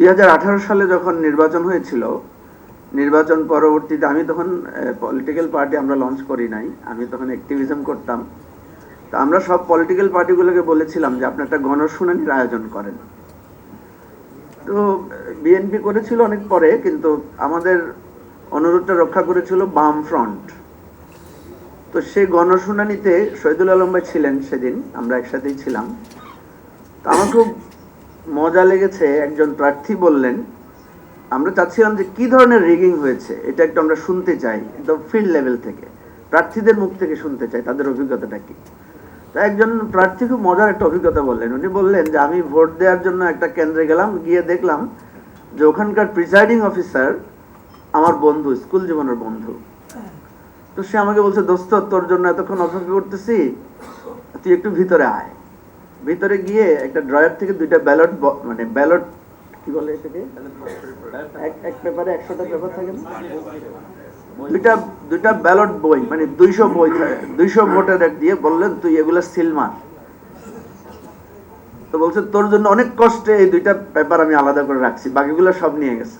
দুই হাজার আঠারো সালে যখন নির্বাচন হয়েছিল, নির্বাচন পরবর্তীতে আমি তখন পলিটিক্যাল পার্টি আমরা লঞ্চ করি নাই, আমি তখন অ্যাক্টিভিজম করতাম। তো আমরা সব পলিটিক্যাল পার্টিগুলোকে বলেছিলাম যে আপনার একটা গণশুনানির আয়োজন করেন। তো বিএনপি করেছিল অনেক পরে, কিন্তু আমাদের অনুরোধটা রক্ষা করেছিল বাম ফ্রন্ট তো সেই গণশুনানিতে শহীদুল আলম ভাই ছিলেন সেদিন, আমরা একসাথেই ছিলাম। তো আমার খুব মজা লেগেছে, একজন প্রার্থী বললেন, আমরা চাচ্ছিলাম যে কি ধরনের রিগিং হয়েছে, এটা একটু আমরা শুনতে চাই, একদম ফিল্ড লেভেল থেকে। প্রার্থীদের মুখ থেকে শুনতে চাই, তাদের অভিজ্ঞতাটা কি? তা একজন প্রার্থী খুব মজার একটা অভিজ্ঞতা বললেন। উনি বললেন যে, আমি ভোট দেওয়ার জন্য একটা কেন্দ্রে গেলাম, গিয়ে দেখলাম যে ওখানকার প্রিসাইডিং অফিসার আমার বন্ধু, স্কুল জীবনের বন্ধু। তো সে আমাকে বলছে, দোস্ত, তোর জন্য এতক্ষণ অপেক্ষা করতেছি, তুই একটু ভিতরে আয়। ভিতরে গিয়ে একটা ড্রয়ার থেকে দুইটা ব্যালট মানে ব্যালট, কি বলে এটাকে? এক পেপারে একশোটা পেপার থাকে? দুইটা দুইটা ব্যালট বই মানে দুইশো বই দুইশো ভোটার দিয়ে বললেন, তুই এগুলো সিল মার। তো বলছে, তোর জন্য অনেক কষ্টে এই দুইটা পেপার আমি আলাদা করে রাখছি, বাকিগুলো সব নিয়ে গেছে।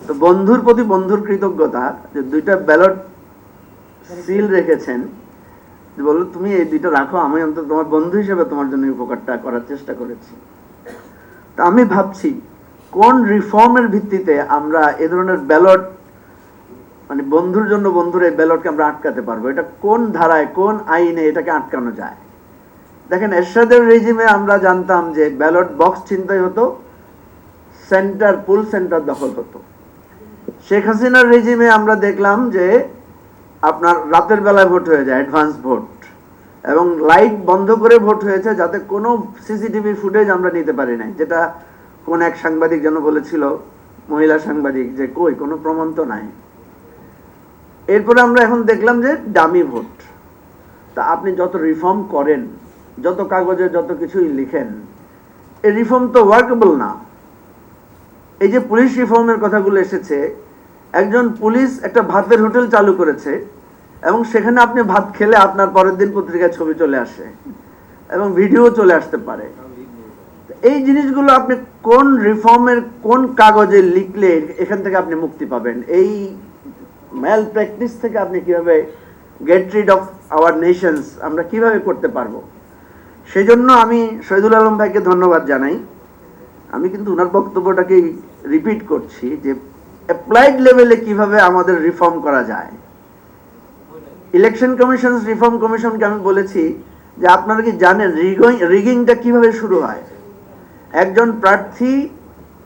তো বন্ধুর প্রতি বন্ধুর কৃতজ্ঞতা যে দুইটা ব্যালট সিল রেখেছেন বলল, তুমি এই দুইটা রাখো, আমি অন্তত তোমার বন্ধু হিসেবে তোমার জন্য উপকারটা করার চেষ্টা করেছি। তা আমি ভাবছি, কোন রিফর্মের ভিত্তিতে আমরা এ ধরনের ব্যালট মানে বন্ধুর জন্য বন্ধুর এই ব্যালটকে আমরা আটকাতে পারব? এটা কোন ধারায়, কোন আইনে এটাকে আটকানো যায়? দেখেন, এরশাদের রেজিমে আমরা জানতাম যে ব্যালট বক্স চিন্তাই হতো সেন্টার পুল সেন্টার দখল হতো। শেখ হাসিনার রেজিমে আমরা দেখলাম যে আপনার রাতের বেলায় ভোট হয়ে যায় অ্যাডভান্স ভোট। এবং লাইট বন্ধ করে ভোট হয়েছে যাতে কোনো সিসিটিভি ফুটেজ আমরা নিতে পারি নাই। যেটা কোন এক সাংবাদিক যেন বলেছিল, মহিলা সাংবাদিক, যে কই, কোনো প্রমাণ তো নাই। এরপরে আমরা এখন দেখলাম যে ডামি ভোট। তা আপনি যত রিফর্ম করেন, যত কাগজে যত কিছুই লিখেন, এই রিফর্ম তো ওয়ার্কেবল না। এই যে পুলিশ রিফর্মের কথাগুলো এসেছে একজন পুলিশ একটা ভাতের হোটেল চালু করেছে এবং সেখানে আপনি ভাত খেলে আপনার পরের দিন পত্রিকায় ছবি চলে আসে এবং ভিডিও চলে আসতে পারে। এই জিনিসগুলো আপনি কোন রিফর্মের কোন কাগজে লিখলে এখান থেকে আপনি মুক্তি পাবেন? এই ম্যাল প্র্যাকটিস থেকে আপনি কীভাবে get rid of our nations আমরা কীভাবে করতে পারব? সেই জন্য আমি শহীদুল আলম ভাইকে ধন্যবাদ জানাই। আমি কিন্তু ওনার বক্তব্যটাকেই রিপিট করছি যে অ্যাপ্লাইড লেভেলে কীভাবে আমাদের রিফর্ম করা যায়? ইলেকশন কমিশন রিফর্ম কমিশনকে আমি বলেছি যে আপনারা কি জানেন রিগিংটা কীভাবে শুরু হয়? একজন প্রার্থী,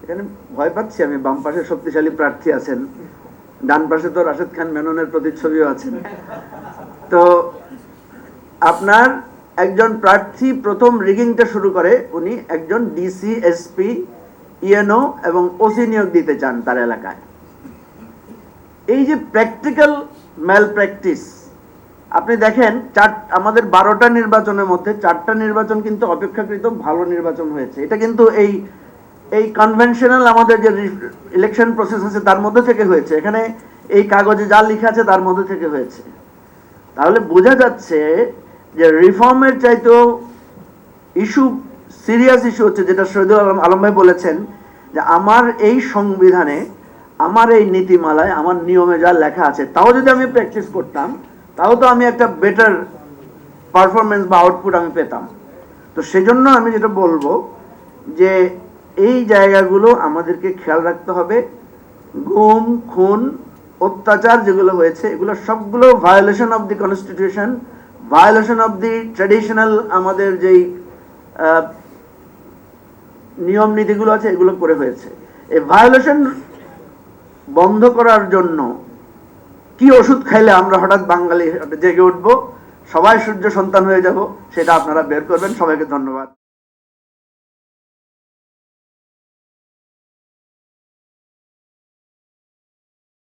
এখানে ভয় পাচ্ছি আমি, বাম পাশে শক্তিশালী প্রার্থী আছেন, ডান পাশে তো রাশেদ খান মেননের প্রতিচ্ছবিও আছেন। তো আপনার একজন প্রার্থী প্রথম রিগিংটা শুরু করে, উনি একজন ডিসি এসপি ইএনও এবং ওসি নিয়োগ দিতে চান তার এলাকায়। এই যে প্র্যাকটিক্যাল ম্যাল প্র্যাকটিস আপনি দেখেন চার, আমাদের বারোটা নির্বাচনের মধ্যে চারটা নির্বাচন কিন্তু অপেক্ষাকৃত ভালো নির্বাচন হয়েছে। এটা কিন্তু এই এই কনভেনশনাল আমাদের যে ইলেকশন প্রসেস আছে তার মধ্যে থেকে হয়েছে। এখানে এই কাগজে যা লেখা আছে তার মধ্যে থেকে হয়েছে। তাহলে বোঝা যাচ্ছে যে রিফর্মের চাইতেও ইস্যু সিরিয়াস ইস্যু হচ্ছে যেটা শহীদুল আলম আলম ভাই বলেছেন যে আমার এই সংবিধানে, আমার এই নীতিমালায়, আমার নিয়মে যা লেখা আছে, তাও যদি আমি প্র্যাকটিস করতাম, তাও তো আমি একটা বেটার পারফরমেন্স বা আউটপুট আমি পেতাম। তো সেজন্য আমি যেটা বলব যে এই জায়গাগুলো আমাদেরকে খেয়াল রাখতে হবে। গুম, খুন, অত্যাচার যেগুলো হয়েছে, এগুলো সবগুলো violation of the constitution violation of the traditional আমাদের যেই নিয়ম নীতিগুলো আছে, এগুলো করে হয়েছে। এই ভায়োলেশন বন্ধ করার জন্য কি ওষুধ খাইলে আমরা হঠাৎ বাঙালি জেগে উঠবো? সবাই সূর্য সন্তান হয়ে যাব, সেটা আপনারা বের করবেন। সবাইকে ধন্যবাদ।